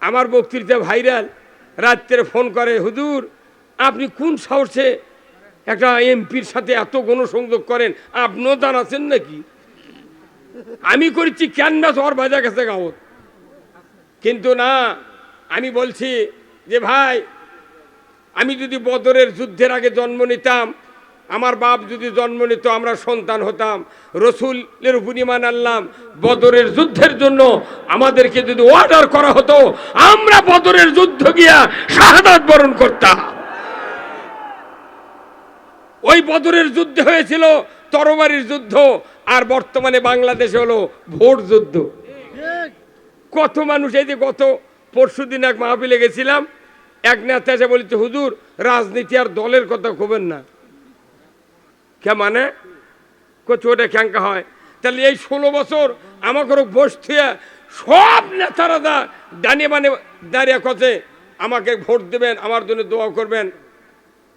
আমার বক্তৃতা ভাইরাল, রাত্রে ফোন করে, হুজুর, আপনি কোন সাহসে একটা এমপির সাথে এত গণসংযোগ করেন? আপনিও দাঁড়াচ্ছেন নাকি? আমি করেছি কেন না তোর বাজা গেছে গাঁত কিন্তু না, আমি বলছি যে, ভাই, আমি যদি বদরের যুদ্ধের আগে জন্ম নিতাম আমার বাপ যদি জন্ম নিত, আমরা সন্তান হতাম। রসুলের উপর ইমান আনলাম। বদরের যুদ্ধের জন্য আমাদেরকে যদি অর্ডার করা হতো, আমরা বদরের যুদ্ধ গিয়া শাহাদাত বরণ করতাম। ওই বদরের যুদ্ধ হয়েছিল তরবারির যুদ্ধ, আর বর্তমানে বাংলাদেশে হলো ভোট যুদ্ধ। কত মানুষ এই যে গত পরশু দিন এক মাহফিলে গেছিলাম, এক নেতা এসে বলেছে, হুজুর, রাজনীতি আর দলের কথা কবেন না। কে মানে? কচু ওটা খ্যাঙ্কা হয়। তাহলে এই ষোলো বছর আমাকে বসতে সব নেতারা দা ডানে মানে দাঁড়িয়ে কছে, আমাকে ভোট দেবেন, আমার জন্য দোয়া করবেন।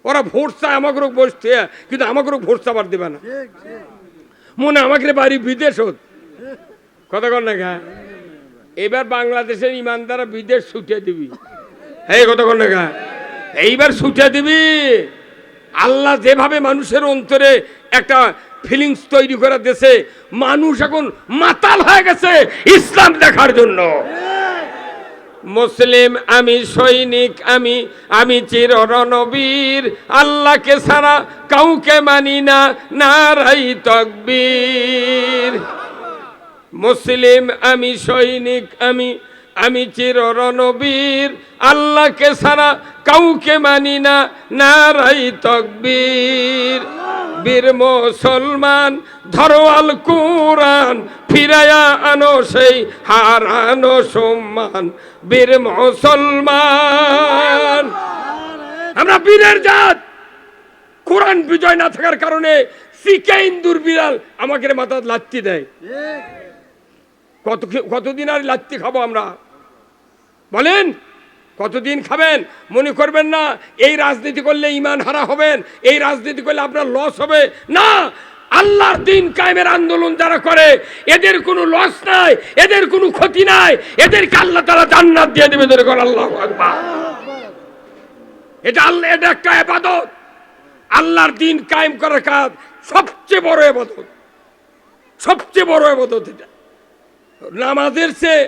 ওরা ভোট চায় আমাকে বসতে কিন্তু আমাকে ভোট চাবার দেবে না। মনে হয় আমাকে বাড়ি বিদেশ হোক। কথা কর না গা এবার বাংলাদেশের ইমানদারা বিদেশ ছুটে দিবি। এই কথা কর না গা এইবার ছুটে দিবি। আল্লাহ যেভাবে মানুষের অন্তরে একটা ফিলিংস তৈরি করে দেশে মানুষ এখন মাতাল হয়ে গেছে ইসলাম দেখার জন্য। মুসলিম আমি সৈনিক, আমি আমি চির রণবীর আল্লাহকে ছাড়া কাউকে মানি না, নারাই তকবীর। মুসলিম আমি সৈনিক, আমি আমি চির রণবীর আল্লাহকে সারা কাউকে মানি না নারাই তকবীর। বীর মুসলমান ধরোয়াল কুরআন ফিরায়া আনো সেই হারানো সম্মান। বীর মুসলমান আমরা বীরের জাত। কোরআন বিজয় না থাকার কারণে সিকে ইন্দুর বিড়াল আমাকে মাথা লাত্তি দেয়। কত কতদিন আর লাত্তি খাব আমরা? বলেন, কতদিন খাবেন? মনে করবেন না, এই রাজনীতি করলে ইমান হারা হবেন, এই রাজনীতি করলে আপনার লস হবে। না, আল্লাহর দিন কায়েমের আন্দোলন যারা করে, এদের কোনো লস নাই, এদের কোনো ক্ষতি নাই, এদেরকে আল্লাহ তারা জান্নাত দিয়ে দেবে করে আল্লাহ এটা আল্লাহ, এটা একটা এবাদত আল্লাহর দিন কায়েম করার কাজ সবচেয়ে বড় এবাদত সবচেয়ে বড় এবাদত এটা। নামাজের চেয়ে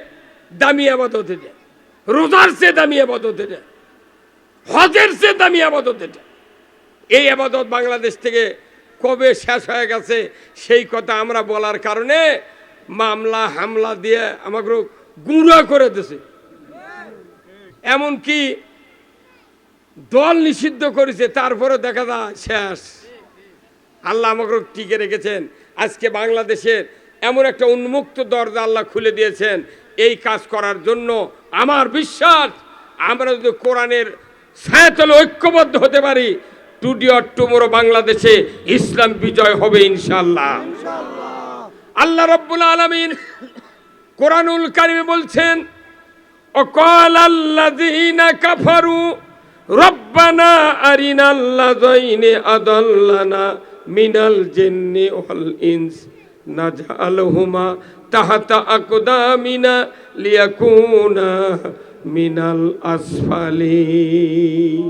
দামি আবাদত এটা। রোজার চেয়ে দামি আবাদত এটা। হজের চেয়ে দামি আবাদত এটা। এই আবাদত বাংলাদেশ থেকে কবে শেষ হয়ে গেছে, সেই কথা আমরা বলার কারণে মামলা, হামলা দিয়ে আমাকে গুঁড়া করে দিছে। এমনকি দল নিষিদ্ধ করেছে তারপরে দেখা যায় শেষ। আল্লাহ আমাকে টিকে রেখেছেন। আজকে বাংলাদেশের এমন একটা উন্মুক্ত দরজা আল্লাহ খুলে দিয়েছেন। এই কাজ করার জন্য আমার বিশ্বাস, আমরা যদি কোরআনের ছায়াতলে ঐক্যবদ্ধ হতে পারি টুডি অর টুমোরো বাংলাদেশে ইসলাম বিজয় হবে ইনশাল্লাহ আল্লাহ রব্বুল আলমিন কোরআনুল কারিমে বলছেন, অকল আল্লাযীনা কাফারু, রব্বানা আরিনাল্লাযাইনি আদাল্লানা মিনাল জিন্নি ওয়াল ইনস। নাজআলহুমা তাহাতা আকদামিনা লিয়াকুনা মিনাল আসফালিন।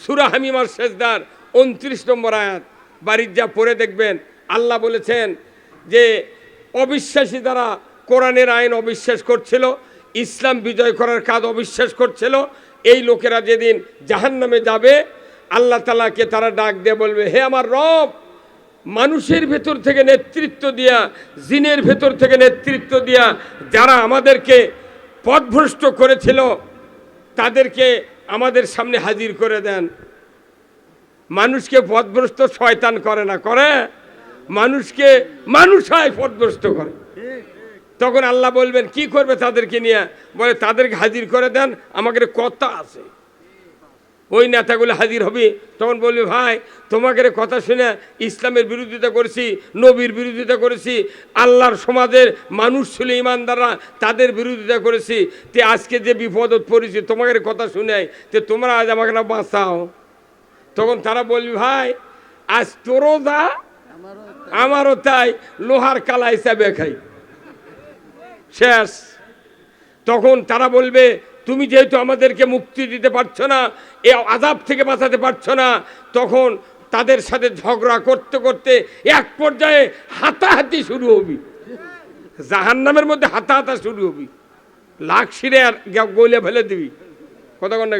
সুরা হামিমার শেষদার উনত্রিশ নম্বর আয়াত। বাড়ির যা পড়ে দেখবেন, আল্লাহ বলেছেন যে অবিশ্বাসী দ্বারা কোরআনের আইন অবিশ্বাস করছিল, ইসলাম বিজয় করার কাজ অবিশ্বাস করছিল, এই লোকেরা যেদিন জাহান নামে যাবে, আল্লাহ তালাকে তারা ডাক দিয়ে বলবে, হে আমার রব মানুষের ভেতর থেকে নেতৃত্ব দিয়া, জিনের ভেতর থেকে নেতৃত্ব দিয়া যারা আমাদেরকে পথভ্রষ্ট করেছিল, তাদেরকে আমাদের সামনে হাজির করে দেন। মানুষকে পথভ্রষ্ট শয়তান করে না, করে মানুষকে মানুষ হয় পথভ্রষ্ট করে। তখন আল্লাহ বলবেন, কি করবে তাদেরকে নিয়ে? বলে, তাদেরকে হাজির করে দেন আমাকে কথা আছে। ওই নেতাগুলো হাজির হবে। তখন বলবে, ভাই তোমাকে কথা শুনে ইসলামের বিরোধিতা করেছি, নবীর বিরোধিতা করেছি, আল্লাহর সমাজের মানুষ ছিল ইমানদাররা, তাদের বিরোধিতা করেছি। তে আজকে যে বিপদত পড়েছি তোমাকে কথা শুনে, তে তোমরা আজ আমাকে না বাঁচাও। তখন তারা বলবি, ভাই, আজ তোরও দা আমারও তাই, লোহার কালা হিসাবে খাই। শেষ। তখন তারা বলবে তুমি যেহেতু আমাদেরকে মুক্তি দিতে পারছ না, এ আজাব থেকে বাঁচাতে পারছ না, তখন তাদের সাথে ঝগড়া করতে করতে এক পর্যায়ে হাতাহাতি শুরু হবি। জাহান্নামের মধ্যে হাতা হাতা শুরু হবি। লাখ সিরে আর গলে ফেলে দিবি। কন না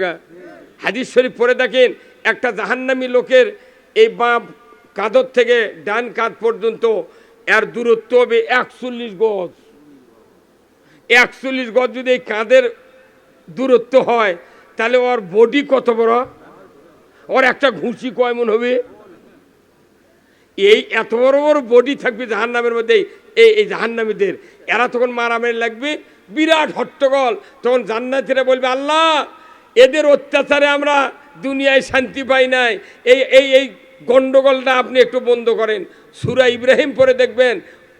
হাদিস শরীফ পরে দেখেন, একটা জাহান্নামী লোকের এই বাঁ কাঁধর থেকে ডান কাঁধ পর্যন্ত এর দূরত্ব হবে একচল্লিশ গজ। একচল্লিশ গজ যদি এই কাঁধের দূরত্ব হয়, তাহলে ওর বডি কত বড়? ওর একটা ঘুষি কয় মন হবে? এই এত বড় বড় বডি থাকবে জাহান্নামের মধ্যে, এই এই জাহান্নামীদের। এরা তখন মারামারি লাগবে, বিরাট হট্টগোল। তখন জান্নাতিরা বলবে, আল্লাহ, এদের অত্যাচারে আমরা দুনিয়ায় শান্তি পাই নাই। এই এই এই গন্ডগোলটা আপনি একটু বন্ধ করেন। সুরা ইব্রাহিম পরে দেখবেন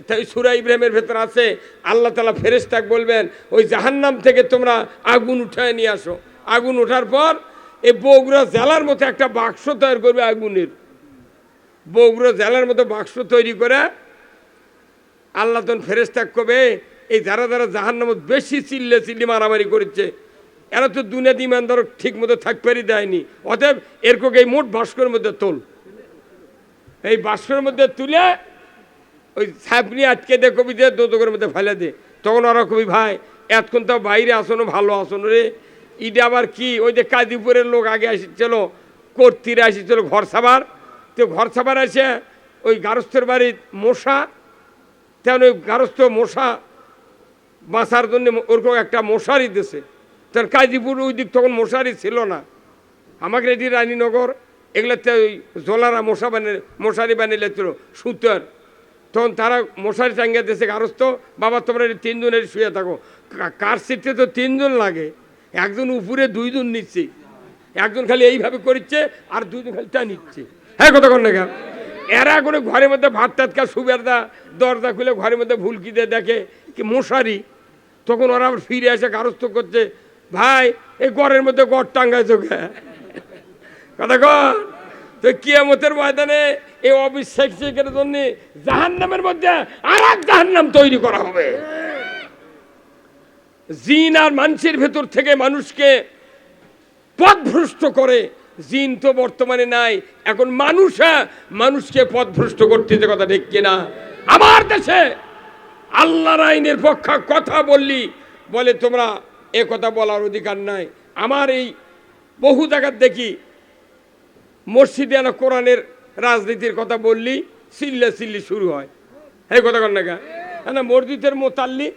তাই সুরা ইব্রাহিমের ভেতর আছে, আল্লাহ তালা ফেরেস্তাক বলবেন, ওই জাহান্নাম থেকে তোমরা আগুন উঠায় নিয়ে আসো। আগুন ওঠার পর এই বগুড়া জেলার মতো একটা বাক্স তৈরি করবে আগুনের। বগুড়া জেলার মতো বাক্স তৈরি করে আল্লাহ তখন ফেরেস্তাক কবে, এই যারা যারা জাহান্নামত বেশি চিল্লে চিল্লি মারামারি করেছে, এরা তো দুনিয়াত ইমানদার ঠিক মতো থাকতেই দেয়নি। অতএব এরকম এই মোট বাস্কর মধ্যে তোল। এই বাস্কর মধ্যে তুলে ওই ছাপনি আটকে দে কবি দিয়ে দোদকের মধ্যে ফেলে দে। তখন ওরা কবি, ভাই, এতক্ষণ তো বাইরে আসনো, ভালো আসনো রে। ইটা আবার কি? ওই যে কাদিপুরের লোক আগে আসছিল কর্তিরা আসছিল ঘর সাবার। তো ঘর সাবার আসে ওই গারস্থের বাড়ির মশা, তেমন ওই গারস্থ মশা বাঁচার জন্য ওরকম একটা মশারি দিছে। তার কাজীপুর ওই দিক তখন মশারি ছিল না। আমাকে এটি রানীনগর, এগুলোতে ওই জোলারা মশা বানিয়ে, মশারি বানিয়ে ছিল সুতার। তখন তারা মশারি টাঙ্গিয়ে দিয়েছে, গারস্থ বাবা তোমরা তিনজনের শুয়ে থাকো। কার সিটে তো তিনজন লাগে? একজন উপরে, দুইজন নিচ্ছে একজন খালি এইভাবে করছে আর দুইজন খালি টা নিচ্ছে। হ্যাঁ কন না? এরা করে ঘরের মধ্যে ভাত টাত খা সুবেরদা দরজা খুলে ঘরের মধ্যে ভুলকি দিয়ে দেখে কি মশারি। তখন ওরা আবার ফিরে এসে গারস্থ করছে, ভাই, এই ঘরের মধ্যে গড় টাঙ্গাইছো কথা কন? তো কিয়ামতের ময়দানে এই অবিশ্বাসের জন্য জাহান নামের মধ্যে আর এক জাহান নাম তৈরি করা হবে। জিন আর মানুষের ভেতর থেকে মানুষকে পথভ্রষ্ট করে। জিন তো বর্তমানে নাই এখন মানুষ হ্যাঁ, মানুষকে পথভ্রষ্ট করতেছে কথা ঠিক কিনা। আমার দেশে আল্লাহর আইনের পক্ষে কথা বললি বলে তোমরা এ কথা বলার অধিকার নাই। আমার এই বহু জায়গার দেখি মসজিদে কোরআনের রাজনীতির কথা বললি চিল্লা সিল্লি শুরু হয়। এই কথা কর না? না মসজিদের মোতাল্লি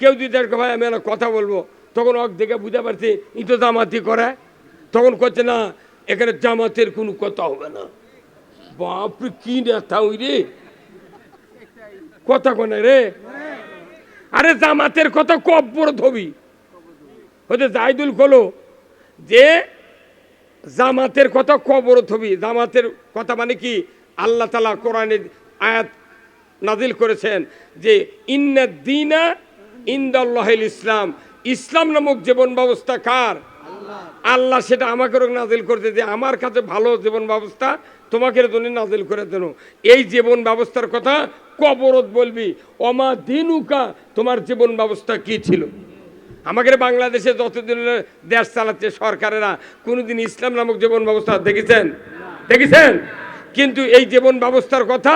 কেউ যদি ভাই আমি কথা বলব, তখন অক দেখে বুঝতে পারছি ই তো জামাতি করে। তখন করছে না, এখানে জামাতের কোনো কথা হবে না। বাপরে, কি নেতা ওই রে? কথা কোনে রে? আরে জামাতের কথা কব্বর ধবি। হতে জাইদুল কলো যে জামাতের কথা কবর থবি জামাতের কথা মানে কি? আল্লাহ তালা কোরআনে আয়াত নাজিল করেছেন যে ইন্না দিনা ইন্দাল্লাহিল ইসলাম। ইসলাম নামক জীবন ব্যবস্থা কার? আল্লাহ। সেটা আমাকে নাজিল করতে যে আমার কাছে ভালো জীবন ব্যবস্থা তোমাকে জন্য নাজিল করে দেন। এই জীবন ব্যবস্থার কথা কবরত বলবি। অমা দিনুকা তোমার জীবন ব্যবস্থা কি ছিল? আমাদের বাংলাদেশে যতদিন দেশ চালাচ্ছে, সরকারেরা কোনোদিন ইসলাম নামক জীবন ব্যবস্থা, দেখেছেন? দেখেছেন? কিন্তু এই জীবন ব্যবস্থার কথা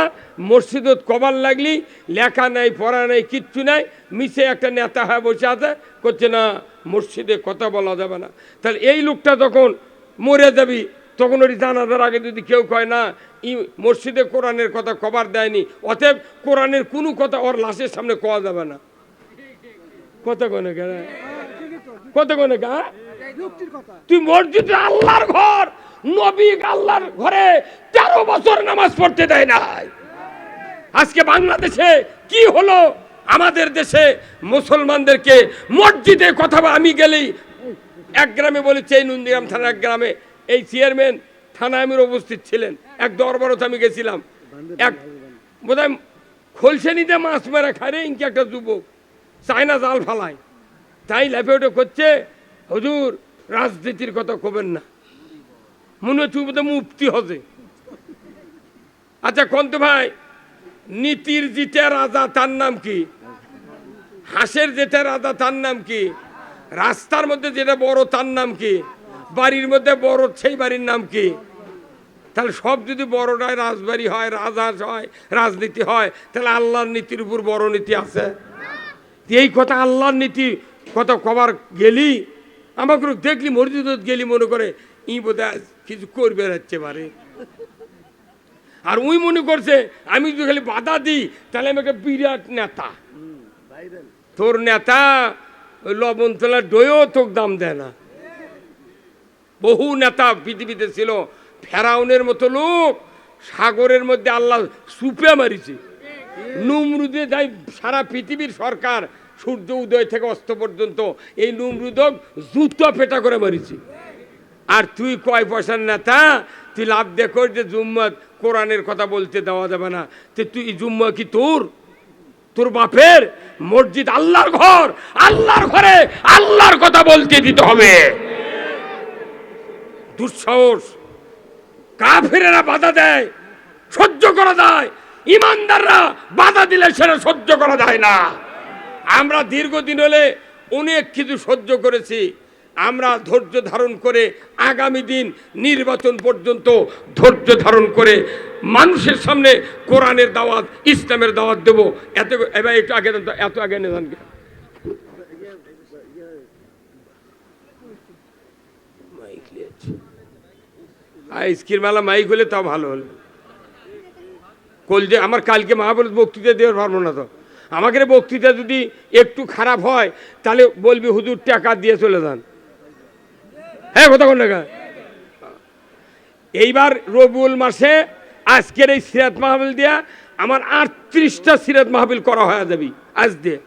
মসজিদত কবার লাগলি, লেখা নাই, পড়া নাই, কিচ্ছু নাই, মিশে একটা নেতা হয়ে বসে আছে, করছে না, মসজিদে কথা বলা যাবে না। তাহলে এই লোকটা যখন মরে যাবি, তখন ওই জানাজার আগে যদি কেউ কয় না, ই মসজিদে কোরআনের কথা কবার দেয়নি, অতএব কোরআনের কোনো কথা ওর লাশের সামনে কোয়া যাবে না। কত কোনে কেন কোনে তুই মসজিদে আল্লাহর ঘর নবী আল্লাহর ঘরে তেরো বছর নামাজ পড়তে দেয় নাই। আজকে বাংলাদেশে কি হলো? আমাদের দেশে মুসলমানদেরকে মসজিদে কথা আমি গেলেই এক গ্রামে বলেছি এই নন্দীগ্রাম থানার এক গ্রামে এই চেয়ারম্যান থানা আমির উপস্থিত ছিলেন। এক দরবারত আমি গেছিলাম। এক বোধহয় খোলসেনিতে মাছ মেরা খায় রে ইনকি একটা যুবক। চায়না জাল ফালায়। তাই লেপে ওটা করছে, হুজুর, রাজনীতির কথা কবেন না। মনে হচ্ছে মুক্তি হবে আচ্ছা কন্ত ভাই, নীতির যেটা রাজা তার নাম কি? হাঁসের যেটা রাজা তার নাম কি? রাস্তার মধ্যে যেটা বড় তার নাম কি? বাড়ির মধ্যে বড় সেই বাড়ির নাম কি? তাহলে সব যদি বড়টায় রাজবাড়ি হয়, রাজহাঁস হয়, রাজনীতি হয়, তাহলে আল্লাহর নীতির উপর বড় নীতি আছে। এই কথা আল্লাহর নীতি কথা কবার গেলি আমাকে দেখলি মসজিদ গেলি মনে করে, ই বোধ কিছু করবে যাচ্ছে পারে আর উই মনে করছে, আমি যদি খালি বাধা দিই, তাহলে আমি একটা বিরাট নেতা। তোর নেতা ওই লবণতলা ডয়েও তোর দাম দেয় না। বহু নেতা পৃথিবীতে ছিল, ফেরাউনের মতো লোক, সাগরের মধ্যে আল্লাহ সুপে মারিছে। নুমরুদে যাই, সারা পৃথিবীর সরকার সূর্য উদয় থেকে অস্ত পর্যন্ত এই নুমরুদক জুতো পেটা করে মারিছে। আর তুই কয় পয়সার নেতা? তুই লাভ দেখো যে জুম্মত কোরআনের কথা বলতে দেওয়া যাবে না। তো তুই জুম্মা কি তোর? তোর বাপের? মসজিদ আল্লাহর ঘর। আল্লাহর ঘরে আল্লাহর কথা বলতে দিতে হবে। দুঃসাহস। কাফেরেরা বাধা দেয়, সহ্য করা যায়। ইমানদাররা বাধা দিলে সেটা সহ্য করা যায় না। আমরা দীর্ঘদিন হলে অনেক কিছু সহ্য করেছি। আমরা ধৈর্য ধারণ করে আগামী দিন নির্বাচন পর্যন্ত ধৈর্য ধারণ করে মানুষের সামনে কোরআনের দাওয়াত, ইসলামের দাওয়াত দেব। এত এবার একটু আগে এত আগে নেন মাইক লিয়েছে আইসকির মেলা মাইক হলে তাও ভালো হলো। কল যে আমার কালকে মহাবল বক্তৃতা দেওয়ার পারব না তো। আমাকে বক্তৃতা যদি একটু খারাপ হয়, তাহলে বলবি হুজুর টাকা দিয়ে চলে যান। হ্যাঁ কথা কোন টাকা এইবার রবিউল মাসে আজকের এই সিরাত মাহবিল দিয়া আমার আটত্রিশটা সিরাত মাহবিল করা হয়ে যাবি আজ দিয়ে।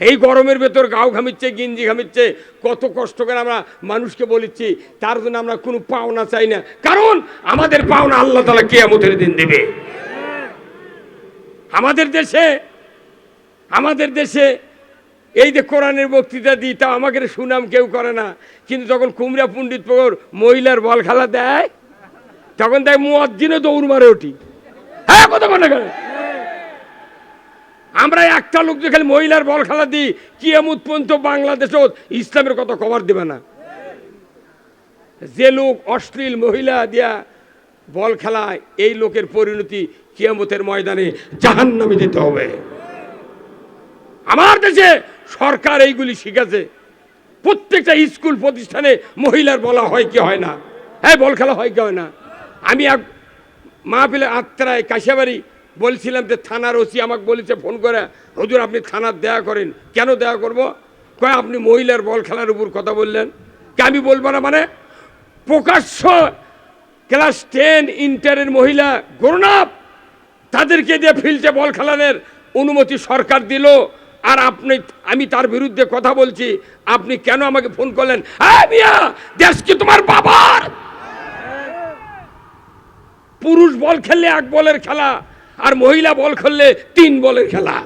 এই গরমের ভেতর গাও ঘামিচ্ছে, গিঞ্জি ঘামিচ্ছে, কত কষ্ট করে আমরা মানুষকে বলেছি তার জন্য আমরা কোনো পাওনা চাই না। কারণ আমাদের পাওনা আল্লাহ তালা কেয়ামতের দিন দেবে। আমাদের দেশে আমাদের দেশে, এই যে কোরআনের বক্তৃতা দিই তা আমাকে সুনাম কেউ করে না। কিন্তু যখন কুমড়া পণ্ডিত পর মহিলার বল খেলা দেয়, তখন দেয় মুয়াজ্জিনে দৌড় মারে ওঠি হ্যাঁ কত মনে করে আমরা একটা লোক যে খালি মহিলার বল খেলা দিই, কিয়ামত পর্যন্ত বাংলাদেশও ইসলামের কথা কভার দেবে না। যে লোক অশ্লীল মহিলা দিয়া বল খেলায় এই লোকের পরিণতি কিয়ামতের ময়দানে জাহান্নামে যেতে হবে। আমার দেশে সরকার এইগুলি শিখেছে। প্রত্যেকটা স্কুল প্রতিষ্ঠানে মহিলার বলা হয় কি হয় না? হ্যাঁ বল খেলা হয় কি হয় না? আমি এক মাহফিলে আত্রায় কাশিয়াবাড়ি বলছিলাম যে থানার ওসি আমাকে বলেছে, ফোন করে, হুজুর, আপনি থানার দেয়া করেন। কেন দেয়া করব? কয়, আপনি মহিলার বল খেলার উপর কথা বললেন। কে, আমি বলব না মানে? প্রকাশ্য ক্লাস টেন ইন্টারের মহিলা গ্রোনাপ তাদেরকে দিয়ে ফিল্ডে বল খেলানোর অনুমতি সরকার দিল। আর আপনি, আমি তার বিরুদ্ধে কথা বলছি, আপনি কেন আমাকে ফোন করলেন? দেশ কি তোমার বাবার? পুরুষ বল খেললে এক বলের খেলা, আর মহিলা বল খেললে তিন বলের খেলা।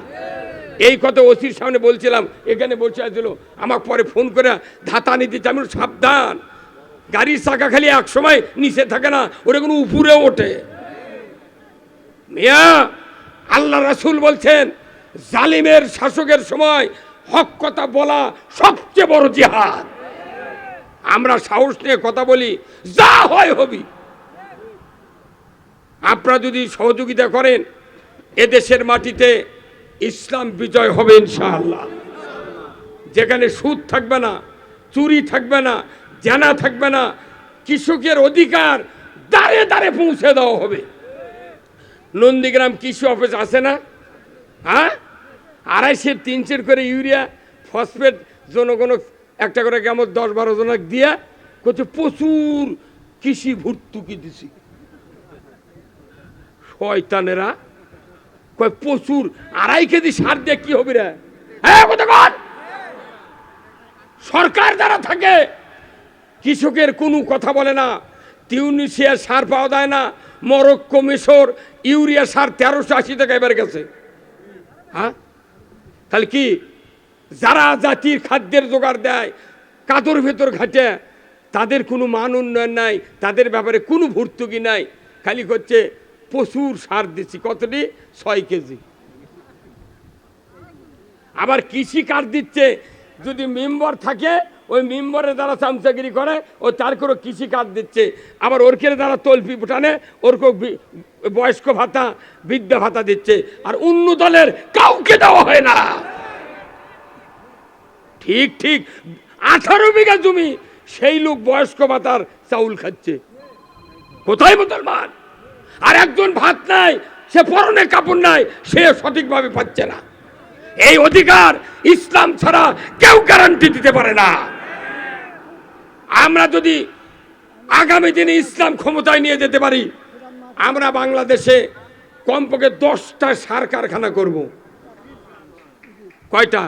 এই কথা ওসির সামনে বলছিলাম, এখানে বসে আছিল আমাকে পরে ফোন করে ধাতা নিতে আমি সাবধান। গাড়ির চাকা খালি এক সময় নিচে থাকে না, ওরা কোনো উপরে ওঠে। মিয়া, আল্লাহ রাসূল বলছেন, জালিমের শাসকের সময় হক কথা বলা সবচেয়ে বড় জিহাদ। আমরা সাহস নিয়ে কথা বলি, যা হয় হবি। আপনারা যদি সহযোগিতা করেন, এদেশের মাটিতে ইসলাম বিজয় হবে ইনশাআল্লাহ। যেখানে সুদ থাকবে না, চুরি থাকবে না জানা থাকবে না, কৃষকের অধিকার দাঁড়ে দাঁড়ে পৌঁছে দেওয়া হবে। নন্দীগ্রাম কৃষি অফিস আছে না? হ্যাঁ? আড়াইশের তিনশের করে ইউরিয়া, ফসফেট, জনগণ একটা করে কেমন দশ বারো জনক দিয়া কত প্রচুর কৃষি ভর্তুকি দিছি। শয়তানেরা কয়, প্রচুর, আড়াই কেজি সার দিয়ে কি হবে রে? হ্যাঁ সরকার যারা থাকে কৃষকের কোনো কথা বলে না। টিউনিশিয়ার সার পাওয়া যায় না। মরক্কো মিশর ইউরিয়া সার তেরোশো আশি টাকা এবার গেছে। হ্যাঁ? তাহলে কি যারা জাতির খাদ্যের জোগাড় দেয়, কাদর ভেতর ঘাটে, তাদের কোনো মান উন্নয়ন নাই, তাদের ব্যাপারে কোনো ভর্তুকি নাই। খালি করছে প্রচুর সার দিচ্ছি। কতটি? ছয় কেজি। আবার কৃষি কার্ড দিচ্ছে, যদি মেম্বার থাকে ওই মেম্বারের দ্বারা চামচাগিরি করে, ও তার করে কৃষি কাজ দিচ্ছে। আবার ওরকের দ্বারা তলপি ফুটানে ওরকে বয়স্ক ভাতা, বৃদ্ধা ভাতা দিচ্ছে। আর অন্য দলের কাউকে দেওয়া হয় না। ঠিক ঠিক। আঠারো বিঘা জমি, সেই লোক বয়স্ক ভাতার চাউল খাচ্ছে। কোথায় মুসলমান? আর একজন ভাত নাই, সে পরনে কাপড় নাই, সে সঠিকভাবে পাচ্ছে না। এই অধিকার ইসলাম ছাড়া কেউ গ্যারান্টি দিতে পারে না। আমরা যদি আগামী দিনে ইসলাম ক্ষমতায় নিয়ে যেতে পারি, আমরা বাংলাদেশে কমপক্ষে দশটা সার কারখানা করব। কয়টা?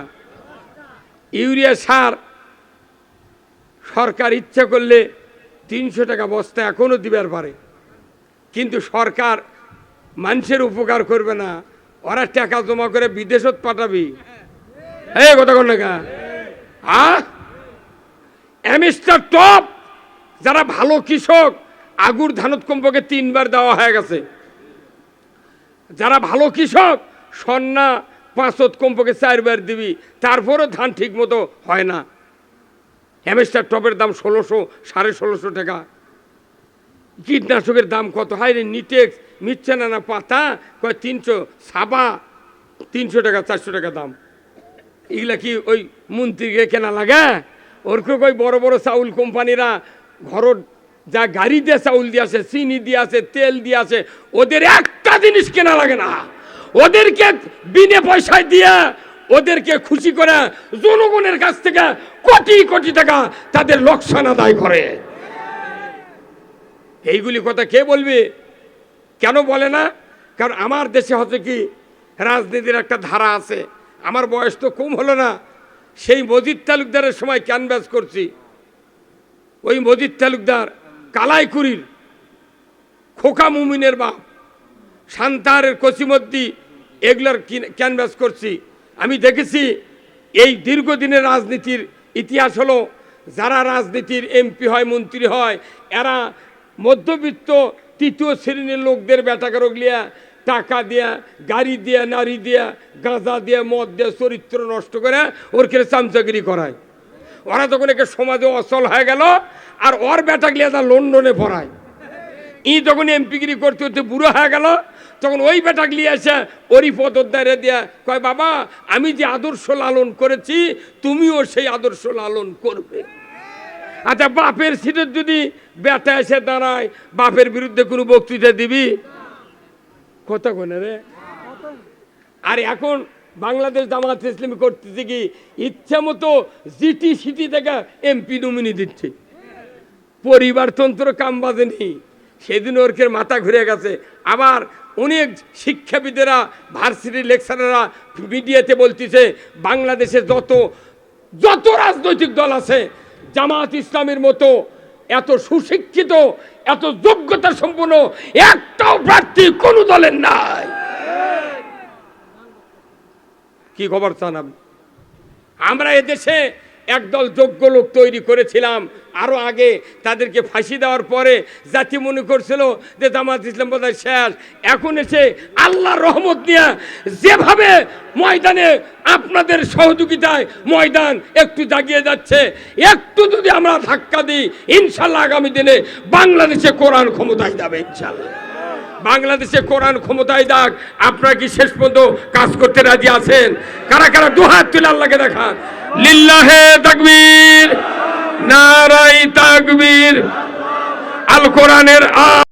ইউরিয়া সার সরকার ইচ্ছা করলে তিনশো টাকা বস্তা এখনও দিবার পারে। কিন্তু সরকার মানুষের উপকার করবে না, ওরা টাকা জমা করে বিদেশত পাঠাবি। এই কথা কোন টাকা আ এমিস্টার টপ, যারা ভালো কৃষক, আগুর ধানত কমপক্ষে তিনবার দেওয়া হয়ে গেছে। যারা ভালো কৃষক, সন্না, পাঁচত কমপক্ষে চারবার দিবি, তারপরও ধান ঠিক মতো হয় না। হ্যামেস্টার টপের দাম ষোলোশো, সাড়ে ষোলোশো টাকা। কীটনাশকের দাম কত? হাই রে, নিটেক্স মিচ্ছে না না পাতা, কয় তিনশো, সাবা, তিনশো টাকা, চারশো টাকা দাম। এগুলা কি ওই মন্ত্রীকে কেনা লাগে? ওরকে ওই বড় বড় চাউল কোম্পানিরা ঘর যা গাড়ি দিয়ে চাউল দিয়ে আসে, চিনি দিয়ে আসে, তেল দিয়ে আসে, ওদের একটা জিনিস কেনা লাগে না। ওদেরকে বিনে পয়সায় দিয়ে ওদেরকে খুশি করে জনগণের কাছ থেকে কোটি কোটি টাকা তাদের লোকসান আদায় করে। এইগুলি কথা কে বলবে? কেন বলে না? কারণ আমার দেশে হচ্ছে কি, রাজনীতির একটা ধারা আছে। আমার বয়স তো কম হলো না। সেই মজিদ তালুকদারের সময় ক্যানভাস করছি। ওই মজিদ তালুকদার কালাইকুড়ির খোকা মুমিনের বাপ সান্তারের কচিমদ্দি, এগুলোর ক্যানভাস করছি। আমি দেখেছি এই দীর্ঘদিনের রাজনীতির ইতিহাস হলো, যারা রাজনীতির এমপি হয়, মন্ত্রী হয়, এরা মধ্যবিত্ত তৃতীয় শ্রেণির লোকদের বেটাকে রোগলিয়া টাকা দিয়া, গাড়ি দিয়া, নারী দিয়া, গাঁজা দিয়া, মদ দিয়া, চরিত্র নষ্ট করে ওর খেলে চামচাগিরি করায়। ওরা তখন একে সমাজে অচল হয়ে গেল আর ওর বেটাগুলিয়া তা লন্ডনে পড়ায়। ই যখন এমপিগিরি করতে করতে বুড়ো হয়ে গেল, তখন ওই বেটাগুলি এসে ওরই পদোদ্দারে দিয়া কয়, বাবা, আমি যে আদর্শ লালন করেছি, তুমিও সেই আদর্শ লালন করবে। আচ্ছা বাপের সিটের যদি বেটা এসে দাঁড়ায়, বাপের বিরুদ্ধে কোনো বক্তৃতা দিবি? কথা কোনে রে। আর এখন বাংলাদেশ জামাত ইসলামী করতেছে কি, ইচ্ছা মতো জিটি সিটি থেকে এমপি নমিনি দিচ্ছে। পরিবারতন্ত্র কাম বাজেনি সেদিন ওরকে মাথা ঘুরে গেছে। আবার অনেক শিক্ষাবিদেরা ভার্সিটি লেকচারাররা মিডিয়াতে বলতেছে, বাংলাদেশে যত যত রাজনৈতিক দল আছে জামাত ইসলামের মতো এত সুশিক্ষিত এত যোগ্যতা সম্পূর্ণ একটাও প্রার্থী কোন দলের নাই। কি খবর চান আপনি? আমরা এদেশে একদল যোগ্য লোক তৈরি করেছিলাম। আরও আগে তাদেরকে ফাঁসি দেওয়ার পরে জাতি মনে করছিল যে জামাত ইসলাম বোধহয় শেষ। এখন এসে আল্লাহর রহমত নিয়ে যেভাবে ময়দানে আপনাদের সহযোগিতায় ময়দান একটু জাগিয়ে যাচ্ছে, একটু যদি আমরা ধাক্কা দিই, ইনশাল্লাহ আগামী দিনে বাংলাদেশে কোরআন ক্ষমতায় যাবে, ইনশাল্লাহ। বাংলাদেশে কোরআন ক্ষমতায় দাগ আপনারা কি শেষ পর্যন্ত কাজ করতে রাজি আছেন? কারা কারা দুহাত তুলে আল্লাহকে দেখান? লিল্লাহে তাকবীর নারাই তাকবীর, আল কোরআনের আ